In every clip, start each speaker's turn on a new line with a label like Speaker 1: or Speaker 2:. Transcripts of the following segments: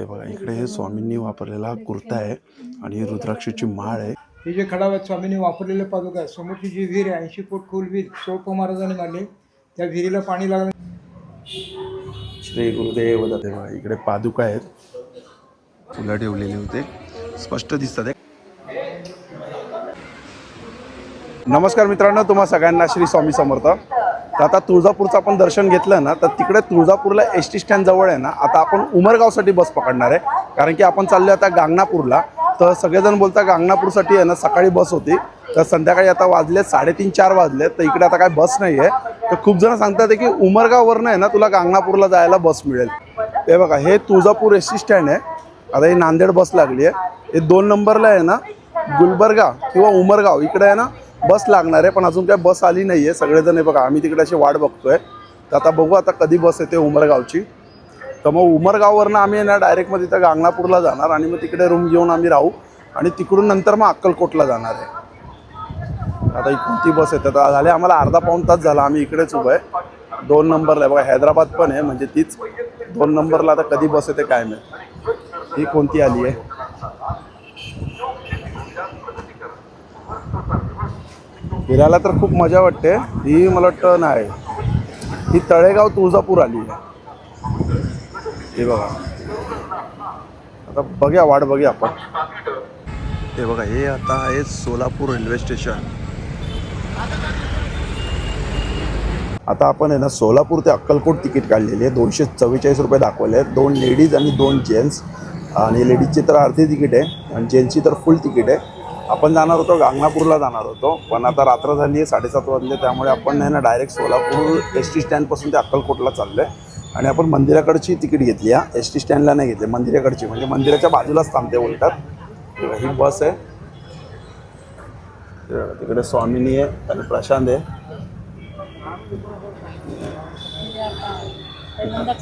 Speaker 1: हे बघा इकडे हे स्वामींनी वापरलेला कुर्ता आहे आणि ही रुद्राक्षाची माळ आहे.
Speaker 2: हे जे खडावत स्वामींनी वापरलेले पादुका आहेत समोरची जी विहीर आहे ऐंशी फूट खोल विहीर सोप महाराजांनी मारली त्या विहिरीला पाणी लागलं.
Speaker 1: श्री गुरुदेव दत्त बघा इकडे पादुका आहेत. फुलं ठेवलेले होते. स्पष्ट दिसतात. नमस्कार मित्रांनो तुम्हा सगळ्यांना श्री स्वामी समर्थ. तर आता तुळजापूरचं आपण दर्शन घेतलं ना तर तिकडे तुळजापूरला एस टी स्टँड जवळ आहे ना आता आपण उमरगावसाठी बस पकडणार आहे. कारण की आपण चाललो आता गांगणापूरला. तर सगळेजण बोलता गांगणापूरसाठी आहे ना सकाळी बस होती. तर संध्याकाळी आता वाजले साडेतीन चार वाजले. तर इकडे आता काय बस नाही आहे तर खूप जण सांगतात की उमरगाववरनं आहे ना तुला गांगणापूरला जायला बस मिळेल. हे बघा हे तुळजापूर एस टी स्टँड आहे. आता ही नांदेड बस लागली आहे. हे दोन नंबरला आहे ना गुलबर्गा किंवा उमरगाव. इकडे आहे ना बस लागणार आहे पण अजून काय बस आली नाही आहे. सगळेजण हे बघा आम्ही तिकडे अशी वाट बघतोय. तर आता बघू आता कधी बस येते उमरगावची. तर मग उमरगाववरनं आम्ही आहे ना डायरेक्ट मग तिथं गांगणापूरला जाणार आणि मग तिकडे रूम घेऊन आम्ही राहू. आणि तिकडून नंतर मग अक्कलकोटला जाणार आहे. आता कोणती बस येते. तर झाले आम्हाला अर्धा पाऊण तास झाला आम्ही इकडेच उभं आहे. दोन नंबरला आहे. बघा हैदराबाद पण आहे म्हणजे तीच. दोन नंबरला आता कधी बस येते काय माहिती. ही कोणती आली आहे? फिरायला तर खूप मजा वाटते. ही मला वाटतं नाही. ही तळेगाव तुळजापूर आली. आहे हे बघा. आता बघूया वाट बघूया आपण. हे बघा हे आता आहे सोलापूर रेल्वे स्टेशन. आता आपण आहे ना सोलापूर ते अक्कलकोट तिकीट काढलेली आहे. दोनशे चव्वेचाळीस रुपये दाखवले आहेत. दोन लेडीज आणि दोन जेंट्स. आणि लेडीजची तर अर्धी तिकीट आहे. आणि जेंट्सची तर फुल तिकीट आहे. आपण जाणार होतो गांगणापूरला जाणार होतो. पण आता रात्र झाली आहे साडेसात वाजले त्यामुळे आपण आहे ना डायरेक्ट सोलापूर एस टी स्टँडपासून ते अक्कलकोटला चाललो आहे आणि आपण मंदिराकडची तिकीट घेतली आहे एस टी स्टँडला नाही घेतली मंदिराकडची. म्हणजे मंदिराच्या बाजूलाच थांबते उलटात ही बस आहे. तिकडे स्वामिनी आहे आणि प्रशांत आहे.
Speaker 3: पहिल्यांदा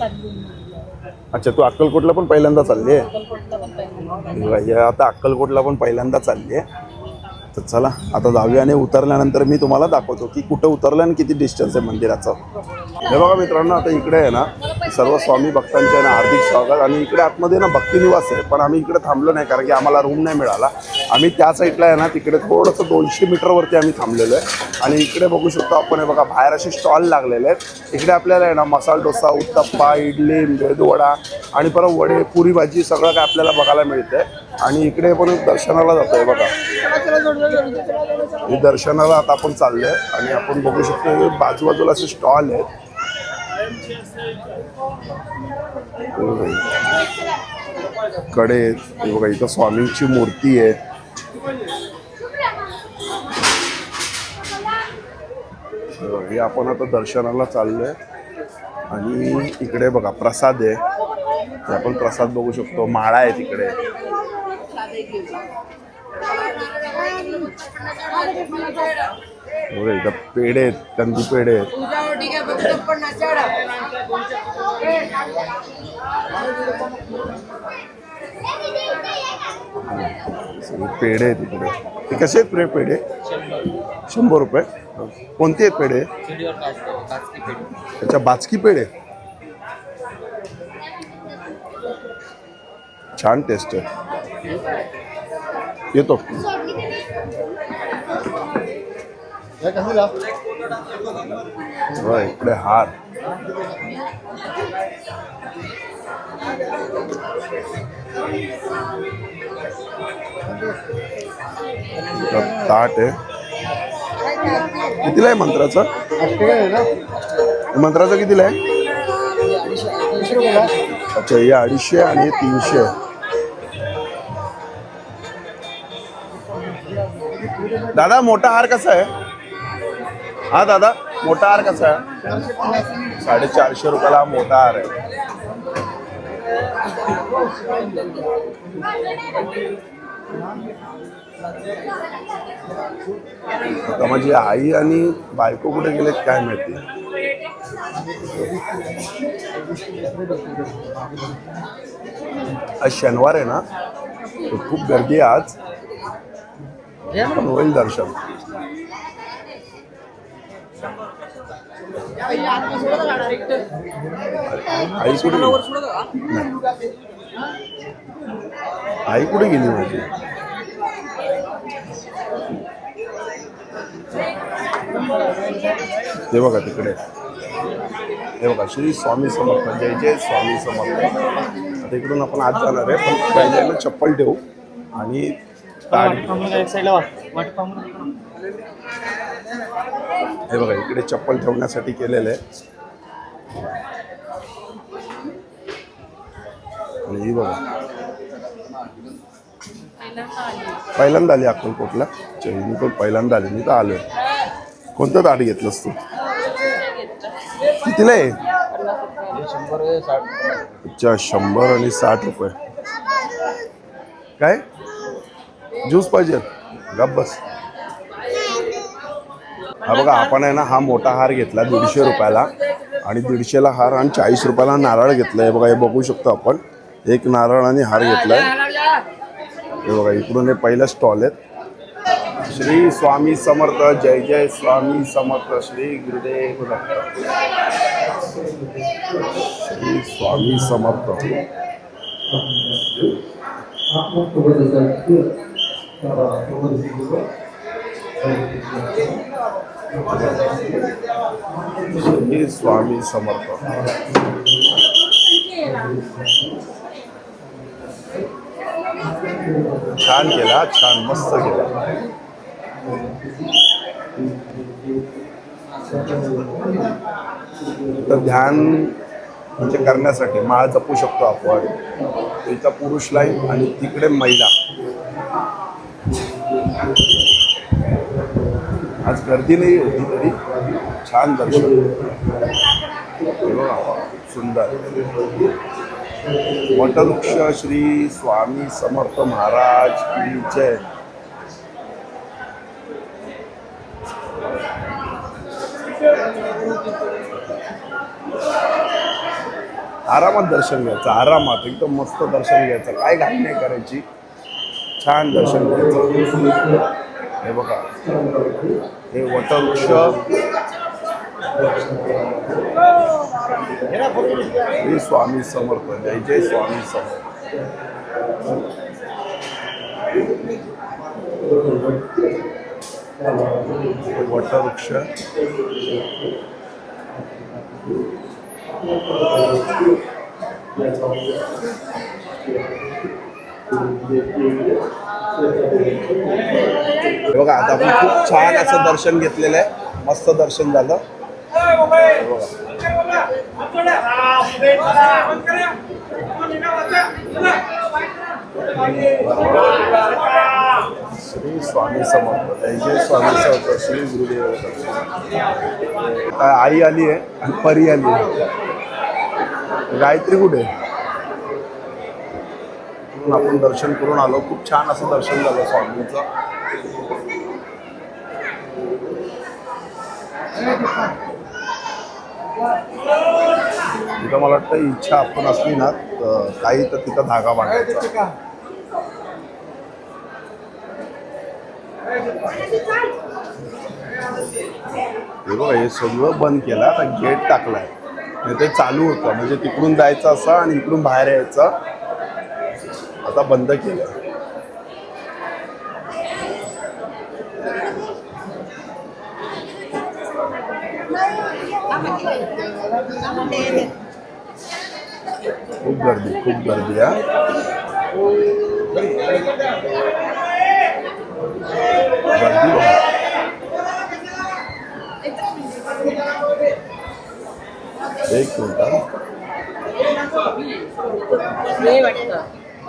Speaker 1: अच्छा तू अक्कलकोटला पण पहिल्यांदा चालली आहे? आता अक्कलकोटला पण पहिल्यांदा चालली आहे. तर चला आता जाऊया आणि उतरल्यानंतर मी तुम्हाला दाखवतो की कुठं उतरलं आणि किती डिस्टन्स आहे मंदिराचं. हे बघा मित्रांनो आता इकडे आहे ना सर्व स्वामी भक्तांचे आहे ना हार्दिक स्वागत. आणि इकडे आतमध्ये ना भक्तिनिवास आहे पण आम्ही इकडे थांबलो नाही कारण की आम्हाला रूम नाही मिळाला. आम्ही त्या साईडला आहे ना तिकडे थोडंसं दोनशे मीटरवरती आम्ही थांबलेलो आहे. आणि इकडे बघू शकतो आपण हे बघा बाहेर असे स्टॉल लागलेले आहेत. इकडे आपल्याला आहे ना मसाला डोसा उत्तप्पा इडली मेदूवडा आणि परत वडे पुरी भाजी सगळं काय आपल्याला बघायला मिळतंय. आणि इकडे पण दर्शनाला जातोय बघा. हे दर्शनाला आता आपण चाललोय आणि आपण बघू शकतो बाजूबाजूला असे स्टॉल आहेत. कडे आहेत. बघा इथं स्वामींची मूर्ती आहे. हे आपण आता दर्शनाला चाललोय. आणि इकडे बघा प्रसाद आहे. हे आपण प्रसाद बघू शकतो. माळा आहे तिकडे. बघा इथं पेढे आहेत कंदी पेढे आहेत. पेढे आहेत इकडे. ते कसे आहेत प्रे पेढे? शंभर रुपये. कोणते आहेत पेढे? अच्छा बाचकी पेढे. छान टेस्ट आहे. येतो. इकडे हार. ताट आहे. कितीला आहे मंत्राचं? मंत्राचं कितीला आहे? अच्छा हे अडीचशे आणि तीनशे. दादा मोठा हार कसा आहे? हा दादा मोठा हार कसा आहे? साडेचारशे रुपयाला हा मोठा हार आहे. आता माझी आई आणि बायको कुठे गेलेत काय माहिती? आज शनिवार आहे ना खूप गर्दी आहे आज. पण होईल दर्शन आई कुठे गेली? नाही. आई कुठे गेली माझी ते बघा तिकडे हे बघा श्री स्वामी समर्थ जय जय स्वामी समर्थ आता इकडून आपण आज जाणार आहे पण पहिल्यांदा चप्पल ठेवू आणि ताट घेऊ. हे बघा इकडे चप्पल ठेवण्यासाठी केलेलं आहे. आणि ही बघा.
Speaker 3: पहिल्यांदा आली
Speaker 1: अक्कलकोटला? मी पण पहिल्यांदा आली मी तर आलोय. कोणतं ताट घेतलंस तू? कितीला आहे? अच्छा शंभर आणि साठ रुपये. काय? ज्यूस पाहिजे. गप बस. हा बघा आपण आहे ना हा मोठा हार घेतला दीडशे रुपयाला आणि दीडशेला हार आणि चाळीस रुपयाला नारळ घेतला हे बघा हे बघू शकतो आपण. एक नारळ आणि हार घेतलाय. हे बघा इकडून हे पहिलं स्टॉल आहेत. श्री स्वामी समर्थ जय जय स्वामी समर्थ श्री गुरुदेव श्री स्वामी समर्थ. श्री स्वामी समर्थ. छान केला छान मस्त केला. तर ध्यान म्हणजे करण्यासाठी माळ जपू शकतो आपण. इथं पुरुष लाईन आणि तिकडे महिला. आज गर्दी नाही होती तरी छान दर्शन. सुंदर. वटवृक्ष श्री स्वामी समर्थ महाराज की जय. आरामात दर्शन घ्यायचं आरामात. एकदम मस्त दर्शन घ्यायचं. काय घाई नाही करायची. छान दर्शन घ्यायचं. हे बघा. हे वटवृक्ष श्री स्वामी समर्थ जय जय स्वामी समर्थ हे वटवृक्ष हे बघा आता आपण खूप छान असं दर्शन घेतलेलं आहे. मस्त दर्शन झालं. श्री स्वामी समर्थ. जय स्वामी समर्थ. श्री गुरुदेव. आई आली आहे आणि परी आली आहे. गायत्री कुठे आहे? आपण दर्शन करून आलो. खूप छान असं दर्शन झालं स्वामींचं. तिथं मला वाटतं इच्छा आपण असली ना काही तर तिथं धागा बांधायचा. हे बघा हे सगळं बंद केलं आता गेट टाकलाय. ते चालू होतं. म्हणजे तिकडून जायचं असं आणि इकडून बाहेर यायचं. आता बंद केलं. खूप गर्दी खूप गर्दी हा. गर्दी बघा. एक मिनिट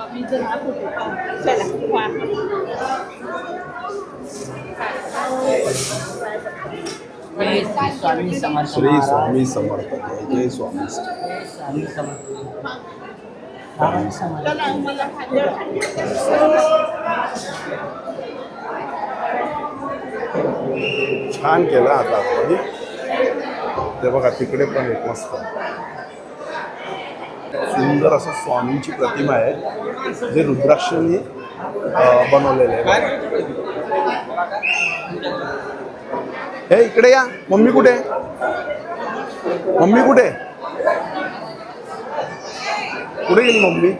Speaker 3: वा.
Speaker 4: श्री स्वामी समर्थ
Speaker 1: श्री. स्वामी समर्थ. जय जय स्वामी समर्थ.
Speaker 4: स्वामी समर्थ स्वामी समर्थ.
Speaker 3: चला मला खाली
Speaker 1: छान केलं आता आपण. ते बघा तिकडे पण एक मस्त. सुंदर असं स्वामींची प्रतिमा आहे. जे रुद्राक्षांनी बनवलेले आहे. हे इकडे या. मम्मी कुठे? मम्मी कुठे? कुठे गेली मम्मी?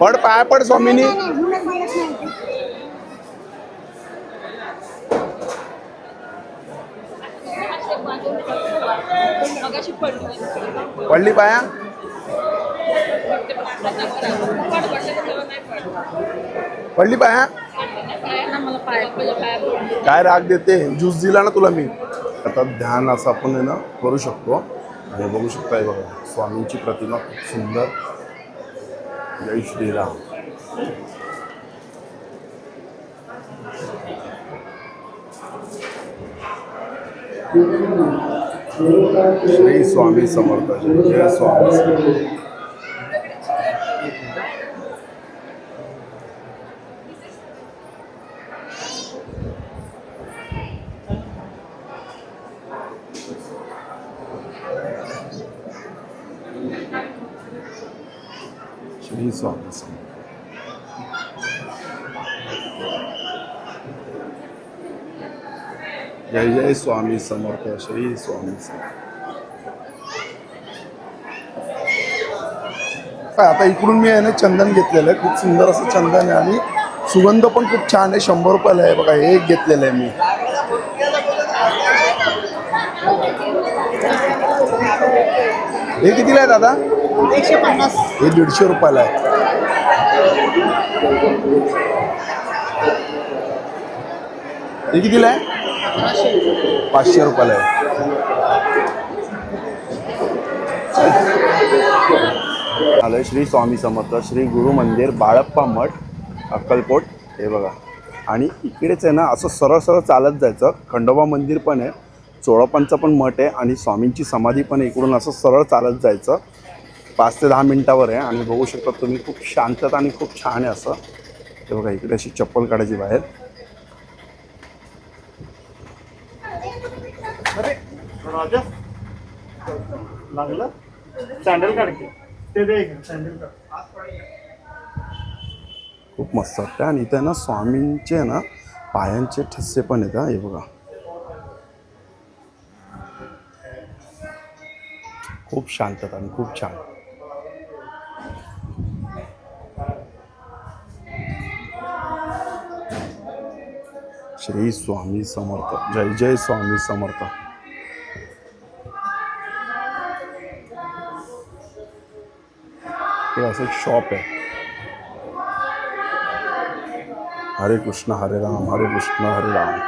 Speaker 1: पड पाय पड स्वामीनी.
Speaker 3: पडली
Speaker 1: पाया? पडली पाया? काय राग देते? ज्यूस दिला ना तुला मी. आता ध्यान असं आपण आहे ना करू शकतो. आणि बघू शकता बघा स्वामींची प्रतिमा खूप सुंदर. जय श्रीराम. श्री स्वामी समर्थ जय स्वामी समर्थ. श्री स्वामी समर्थ जय स्वामी समर्थ श्री स्वामी समर्थ. काय आता इकडून मी आहे ना चंदन घेतलेलं आहे. खूप सुंदर असं चंदन आहे आणि सुगंध पण खूप छान आहे. शंभर रुपयाला आहे बघा हे एक घेतलेलं आहे मी. हे कितीला आहे दादा?
Speaker 3: एकशे पन्नास.
Speaker 1: हे दीडशे रुपयाला आहे. हे कितीला आहे? पाचशे रुपयाला आहे. आलं श्री स्वामी समर्थ श्री गुरु मंदिर बाळप्पा मठ अक्कलकोट. हे बघा. आणि इकडेच आहे ना असं सरळ सरळ चालत जायचं. खंडोबा मंदिर पण आहे चोळप्पांचं पण मठ आहे आणि स्वामींची समाधी पण इकडून असं सरळ चालत जायचं. पाच ते दहा मिनटावर आहे आणि बघू शकता तुम्ही खूप शांतता आणि खूप छान आहे असं. हे बघा इकडे अशी चप्पल काढायची बाहेर.
Speaker 5: राजा लागलं. सँडल काढते ते दे सँडल
Speaker 1: खूप मस्त वाटतं आणि इथं ना स्वामींचे ना पायांचे ठस्से पण आहेत हे. बघा. खूप शांतता आणि खूप छान. श्री स्वामी समर्थ. जय जय स्वामी समर्थ. हे असं एक शॉप आहे हरे कृष्ण हरे राम हरे कृष्ण हरे राम।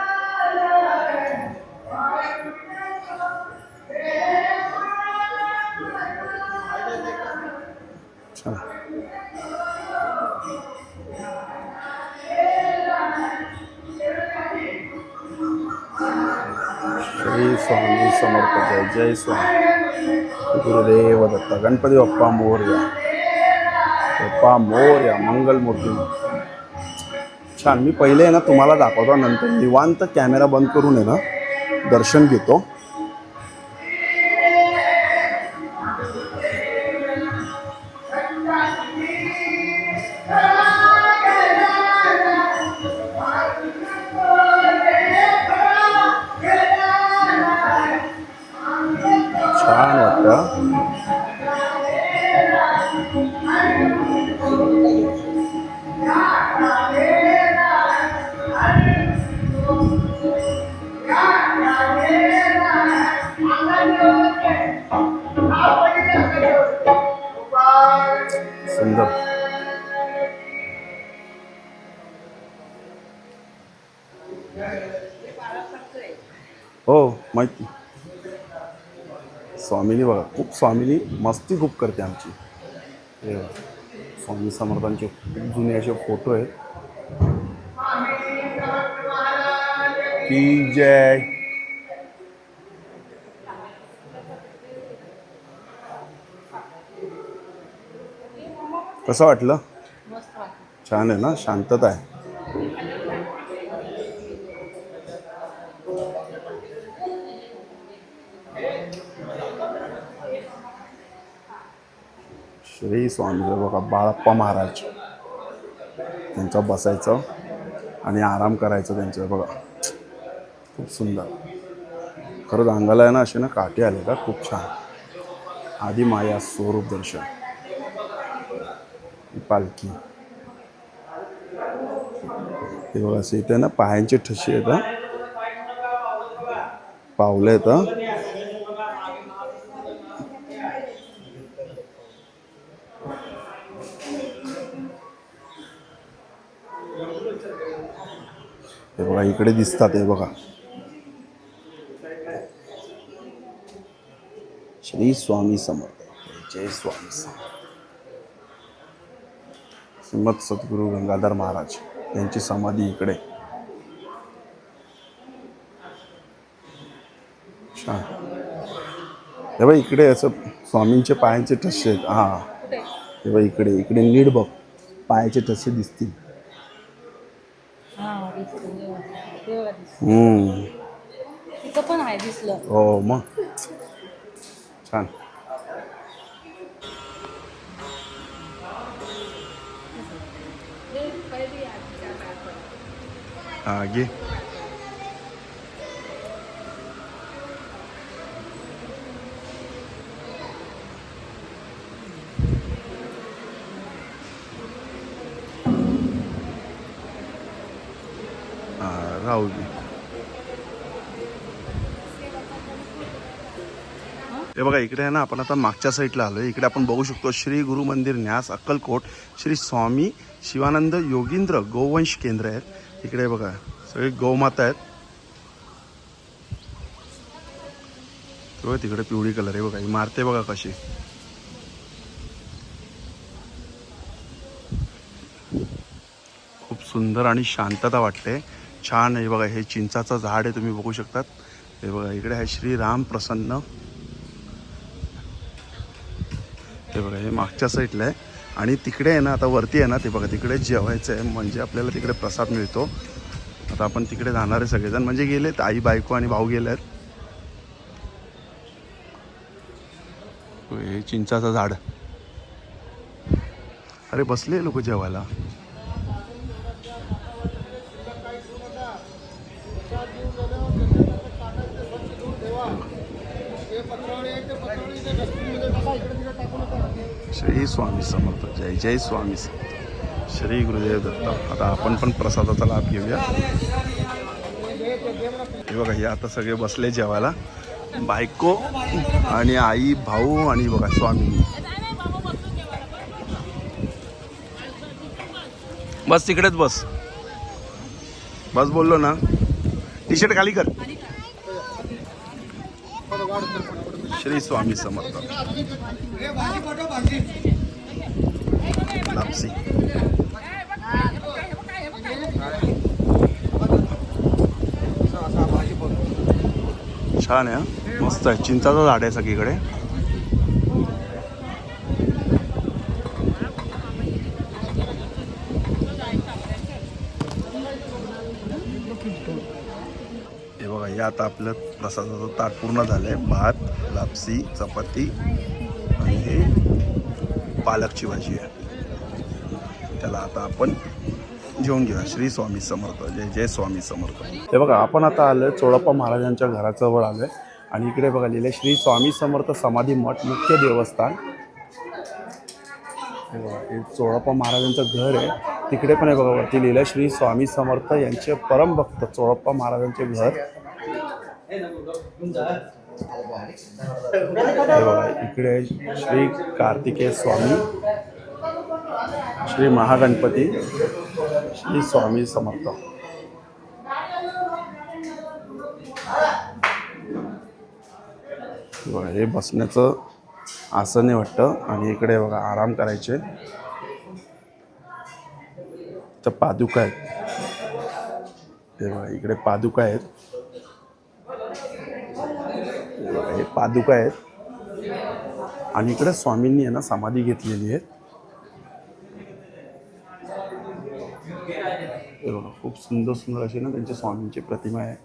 Speaker 1: श्री स्वामी समर्थ जय जय स्वामी। गुरुदेव दत्ता गणपती बाप्पा मोर्या। बाप्पा मोर्या मंगलमूर्ती. छान मी पहिले आहे ना तुम्हाला दाखवतो नंतर निवांत कॅमेरा बंद करून आहे ना दर्शन घेतो. हो माहिती स्वामिनी बघा खूप स्वामिनी मस्ती खूप करते आमची. हे. स्वामी समर्थांचे खूप जुने असे फोटो आहेत. की जय. कसं वाटलं. छान आहे ना? शांतता आहे. श्री स्वामी बघा बाळप्पा महाराज त्यांचं बसायचं आणि आराम करायचं त्यांचं बघा खूप सुंदर. खरंच अंगाला आहे ना असे ना काटे आले का? खूप छान. आधी माया स्वरूप दर्शन. पालखी. हे बघा असं इथे ना पायांचे ठसे आहेत पावलं आहेत हे बघा इकडे दिसतात हे बघा. श्री स्वामी समर्थ. जय स्वामी समर्थ. श्रीमद सद्गुरू गंगाधर महाराज यांची समाधी इकडे. छान. हे बघ इकडे असं स्वामींचे पायांचे ठसे आहेत. हा. हे बघ इकडे इकडे नीड बघ. पायाचे ठसे दिसतील.
Speaker 3: हा दिसलं तेव्हा दिसलं
Speaker 1: हम्म.
Speaker 3: तिथं पण आहे दिसलं.
Speaker 1: हो मग. छान. हा घे. हा, हे बघा इकडे आहे ना आपण आता मागच्या साईडला आलो इकडे आपण बघू शकतो श्री गुरु मंदिर न्यास अक्कलकोट श्री स्वामी शिवानंद योगींद्र गोवंश केंद्र आहेत. इकडे बघा सगळे गोमाता आहेत. बघा तिकडे पिवळी कलर आहे बघा इमारते मारते बघा कशी. खूप सुंदर आणि शांतता वाटते. छान आहे. बघा हे चिंचाचं झाड आहे तुम्ही बघू शकतात. हे बघा इकडे आहे श्रीराम प्रसन्न. ते बघा हे मागच्या साईडला आहे. आणि तिकडे आहे ना आता वरती आहे ना ते बघा तिकडे जेवायचं आहे. म्हणजे आपल्याला तिकडे प्रसाद मिळतो. आता आपण तिकडे जाणार आहे सगळेजण. म्हणजे गेलेत आई बायको आणि भाऊ गेले आहेत. हे चिंचाचं झाड. अरे बसले लोक जेवायला. स्वामी समर्थ. जय जय स्वामी समर्थ श्री गुरुदेव दत्त आता आपण पण प्रसादाचा लाभ घेऊया. हे बघा हे आता सगळे बसले जेवायला. बायको आणि आई भाऊ आणि बघा स्वामी. बस तिकडेच बस. बस बोललो ना. टी शर्ट खाली कर. श्री स्वामी समर्थ. लापसी छान आहे हा. मस्त आहे. चिंचाचं झाड आहे सगळीकडे. हे बघा हे आता आपलं प्रसादाचं ताट पूर्ण झालंय. भात लापसी चपाती आणि हे पालकची भाजी आहे. त्याला आता आपण जेवून घेऊया. श्री स्वामी समर्थ. जय जय स्वामी समर्थ. हे बघा आपण आता आलं चोळप्पा महाराजांच्या घराजवळ आलोय. आणि इकडे बघा लिहिले श्री स्वामी समर्थ समाधी मठ मुख्य देवस्थान. हे बघा हे चोळप्पा महाराजांचं घर आहे. तिकडे पण आहे बघा वरती लिहिलं श्री स्वामी समर्थ यांचे परमभक्त चोळप्पा महाराजांचे घर. हे बघा इकडे श्री कार्तिकेय स्वामी. श्री महागणपती श्री स्वामी समर्थ. हे बघा हे बसण्याचं आसने वाटतं आणि इकडे बघा आराम करायचे. तर पादुका आहेत. हे बघा इकडे पादुका आहेत. हे हे पादुका आहेत. आणि इकडे स्वामींनी आहे ना समाधी घेतलेली आहे हे बघा खूप सुंदर सुंदर अशी ना त्यांच्या स्वामींची प्रतिमा आहे.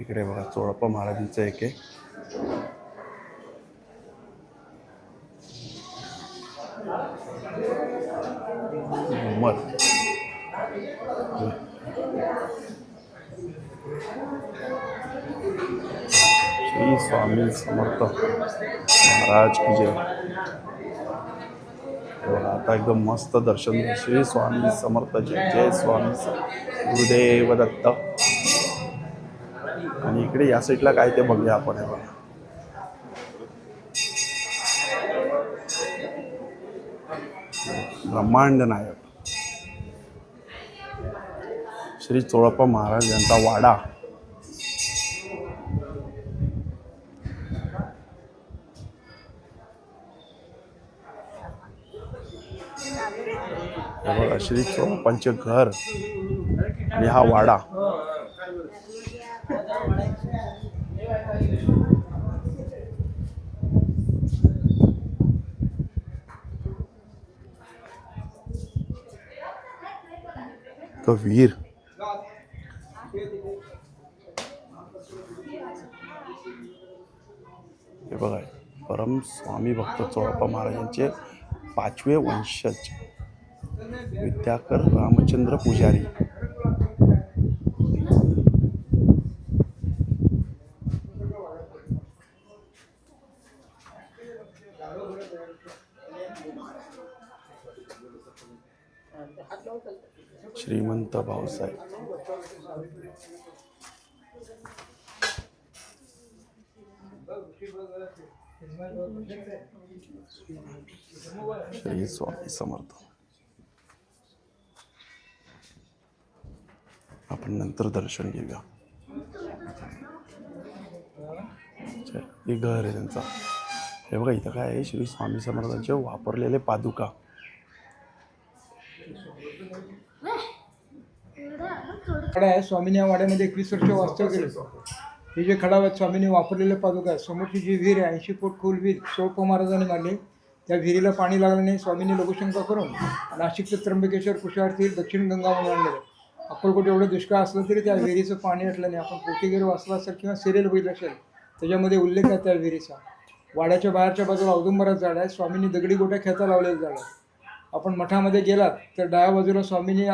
Speaker 1: इकडे बघा चोळप्पा महाराजांचं एक आहे. घुमर श्री स्वामी समर्थ. महाराज की जय. आता एकदम मस्त दर्शन. श्री स्वामी समर्थ जय जय स्वामी गुरुदेव दत्त आणि इकडे या साईडला काय ते बघूया आपण हे बघा. ब्रह्मांड नायक. श्री चोळप्पा महाराज यांचा वाडा हे बघा श्री चोळप्पांचे घर आणि हा वाडा. कवीर वीर. हे बघा परम स्वामी भक्त चोळप्पा महाराजांचे पाचवे वंशज. विद्याकर रामचंद्र पुजारी. श्रीमंत भाऊसाहेब. श्री स्वामी समर्थ. आपण नंतर दर्शन घेऊया. अच्छा, हे घर आहे त्यांचा. हे बघा इथं काय आहे? श्री स्वामी समर्थांचे वापरलेले पादुका.
Speaker 2: खडा आहे स्वामीने या वाड्यामध्ये एकवीस वर्ष वास्तव्य केलं. हे जे खडा आहेत स्वामीने वापरलेले पादुका समोरची जी विहीर आहे ऐंशी फूट खोल विहीर सोळप्पा महाराजांनी मारली त्या विहिरीला पाणी लागल्याने स्वामीने लघुशंका करून नाशिकचं त्र्यंबकेश्वर कुशार्थी दक्षिण गंगा म्हणून आणलेलं अक्कलकोट एवढं दुष्काळ असलं तरी त्या विहिरीचं पाणी आटलं नाही. आपण पोटीगिरी वाचला असेल किंवा सिरियल बघितलं असेल त्याच्यामध्ये उल्लेख आहे त्या विहिरीचा. वाड्याच्या बाहेरच्या बाजूला औदुंबरात झाड आहे. स्वामींनी दगडी गोट्या खेळता लावलेलं झाड आहे. आपण मठामध्ये गेलात तर डाव्या बाजूला स्वामींनी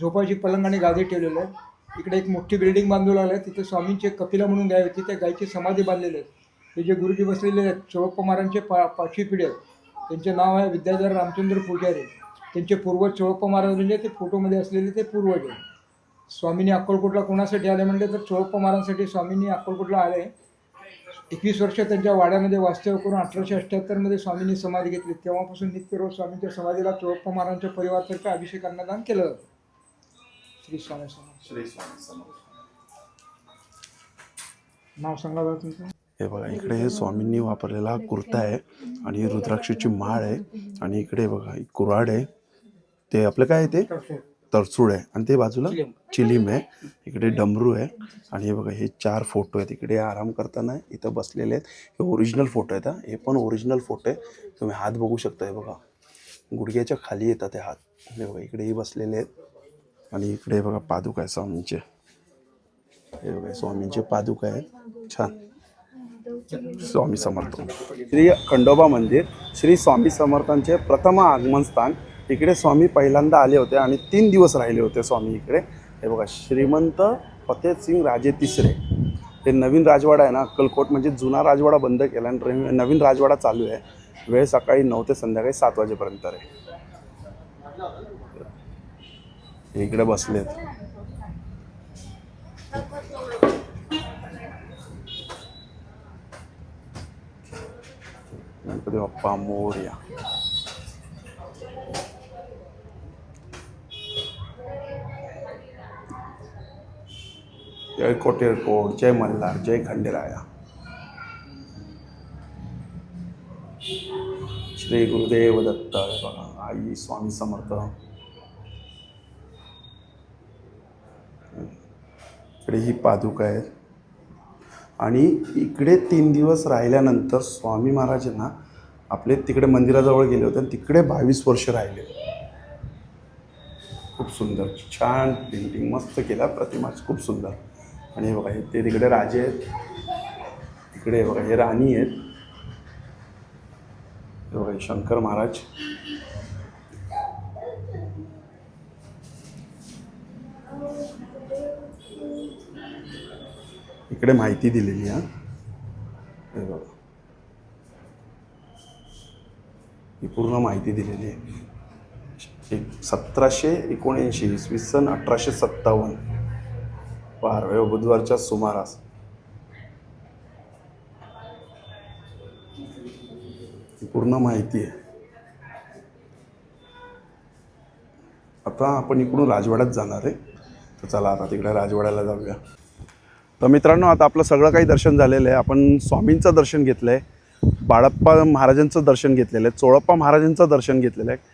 Speaker 2: झोपाची पलंग आणि गादी ठेवलेलं आहे इकडे एक मोठी बिल्डिंग बांधू लागली आहे. तिथे स्वामींचे कपिला म्हणून गाय होती. त्या गायची समाधी बांधलेली आहे. हे जे गुरुजी बसलेले आहेत चोळप्पा महाराजांचे पा पाचवी पिढी आहेत. त्यांचे नाव आहे विद्याधर रामचंद्र पुजारी. त्यांचे पूर्वज चोळप्पा महाराज म्हणजे ते फोटोमध्ये असलेले ते पूर्वज आहेत. स्वामींनी अक्कलकोटला कोणासाठी आले म्हणजे तर चोळप्पा महाराजांसाठी स्वामींनी अक्कलकोटला आले. एकवीस वर्ष त्यांच्या वाड्यामध्ये वास्तव्य करून अठराशे अठ्ठ्याहत्तरमध्ये स्वामींनी समाधी घेतली. तेव्हापासून नित्य रोज स्वामींच्या समाधीला चोळप्पा महाराजांच्या परिवारातर्फे अभिषेक अन्नदान केलं. जातं श्री स्वामी समर्थ.
Speaker 1: श्री स्वामी समर्थ.
Speaker 2: नाव सांगा बरं तुमचं.
Speaker 1: हे बघा इकडे हे स्वामींनी वापरलेला कुर्ता आहे आणि रुद्राक्षाची माळ आहे. आणि इकडे बघा एक कुऱ्हाड आहे. ते आपलं काय आहे ते? तरसूड आहे. आणि ते बाजूला चिलीम. आहे. इकडे डमरू आहे. आणि हे बघा हे चार फोटो आहेत. इकडे आराम करताना इथं बसलेले आहेत. हे ओरिजिनल फोटो आहेत हा. हे पण ओरिजिनल फोटो आहे. तुम्ही हात बघू शकता हे बघा. गुडघ्याच्या खाली येतात हे हात. हे बघा इकडेही बसलेले आहेत. आणि इकडे हे बघा पादुका आहे स्वामींचे. हे बघा स्वामींचे पादुका आहेत. छान. स्वामी समर्थ. श्री खंडोबा मंदिर श्री स्वामी समर्थांचे प्रथम आगमन स्थान इकडे स्वामी पहिल्यांदा आले होते आणि तीन दिवस राहिले होते स्वामी इकडे. हे बघा श्रीमंत फतेहसिंग राजे तिसरे. हे नवीन राजवाडा आहे ना अक्कलकोट म्हणजे जुना राजवाडा बंद केला आणि नवीन राजवाडा चालू आहे. वेळ सकाळी नऊ ते संध्याकाळी सात वाजेपर्यंत आहे. इकडे बसलेत. गणपती बाप्पा मोरया. जय कोटेरकोट जय मल्हार जय खंडेराया. श्री गुरुदेव दत्त बघा आई स्वामी समर्थ. इकडे ही पादुका आहेत. आणि इकडे तीन दिवस राहिल्यानंतर स्वामी महाराजांना आपले तिकडे मंदिराजवळ गेले होते आणि तिकडे बावीस वर्ष राहिले. खूप सुंदर छान पेंटिंग मस्त केला प्रतिमा खूप सुंदर. आणि हे बघा हे ते तिकडे राजे आहेत. इकडे हे बघा हे राणी आहेत. हे बघा हे शंकर महाराज. इकडे माहिती दिलेली आहे हे बघा. ही पूर्ण माहिती दिलेली आहे. एक सतराशे एकोणऐंशी इसवी सन अठराशे सत्तावन्न. बाराव्या हो, बुधवारच्या सुमारास. पूर्ण माहिती आहे. आता आपण इकडून राजवाड्यात जाणार आहे. तर चला आता तिकडे राजवाड्याला जाऊया. तर मित्रांनो आता आपलं सगळं काही दर्शन झालेलं आहे. आपण स्वामींचं दर्शन घेतलं आहे बाळप्पा महाराजांचं दर्शन घेतलेलं आहे चोळप्पा महाराजांचं दर्शन घेतलेलं आहे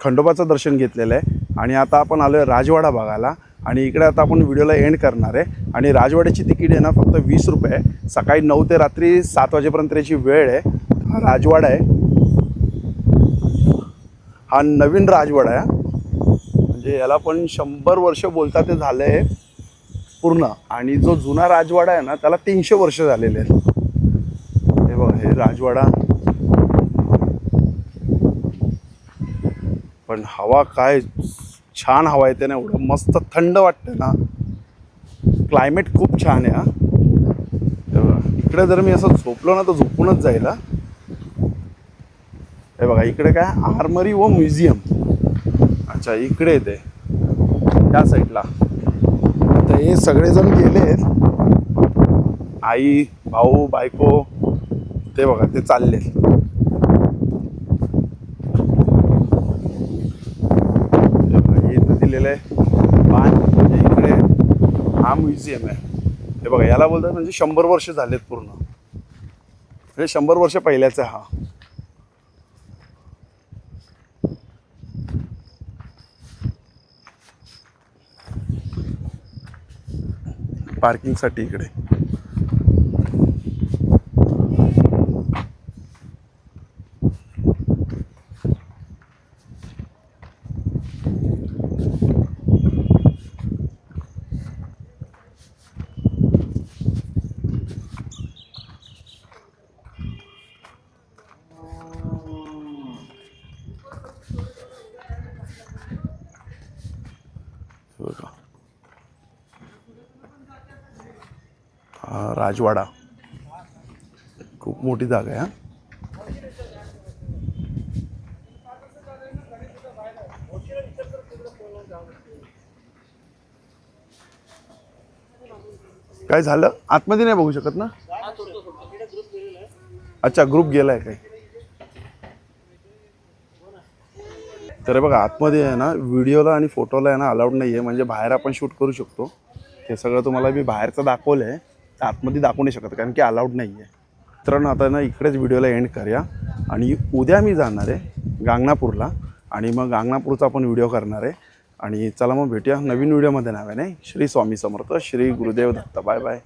Speaker 1: खंडोबाचं दर्शन घेतलेलं आहे. आणि आता आपण आलो आहे राजवाडा बघायला. आणि इकडे आता आपण व्हिडिओला एंड करणार आहे. आणि राजवाड्याची तिकीट आहे ना फक्त वीस रुपये सकाळी नऊ ते रात्री सात वाजेपर्यंत याची वेळ आहे. हा राजवाडा आहे. हा नवीन राजवाडा आहे. म्हणजे याला पण शंभर वर्ष बोलता ते झालं आहे पूर्ण. आणि जो जुना राजवाडा आहे ना त्याला तीनशे वर्ष झालेले आहेत. हे बघा हे राजवाडा. पण हवा काय छान हवा येते ना एवढं मस्त थंड वाटते ना. क्लायमेट खूप छान आहे हा. बघा इकडे जर मी असं झोपलो ना तर झोपूनच जाईल हे. बघा इकडे काय? आर्मरी व म्युझियम. अच्छा इकडे येते त्या साईडला. आता हे सगळेजण गेले. आई भाऊ बायको ते बघा ते चालले हे बघा, ठेवलेलं आहे. पान म्हणजे इकडे हा म्युझियम आहे. हे बघा याला बोलतात म्हणजे शंभर वर्ष झालेत पूर्ण. म्हणजे शंभर वर्ष पहिल्याचा हा. पार्किंगसाठी इकडे. राजवाडा. खूप मोठी जागा आहे हां. काय झालं? आतमध्ये नाही बघू शकत ना? अच्छा ग्रुप गेलाय काय तर बघा आतमध्ये आहे ना व्हिडिओला आणि फोटोला आहे ना अलाउड नाही आहे म्हणजे बाहेर आपण शूट करू शकतो. हे सगळं तुम्हाला मी बाहेरचं दाखवलं आहे आतमध्ये दाखवू नाही शकत कारण की अलाउड नाही आहे. मित्रांनो आता ना इकडेच व्हिडिओला एंड करूया. आणि उद्या मी जाणार आहे गांगणापूरला. आणि मग गांगणापूरचा आपण व्हिडिओ करणार आहे. आणि चला मग भेटूया नवीन व्हिडिओमध्ये नावाने श्री स्वामी समर्थ श्री गुरुदेव दत्त. Bye bye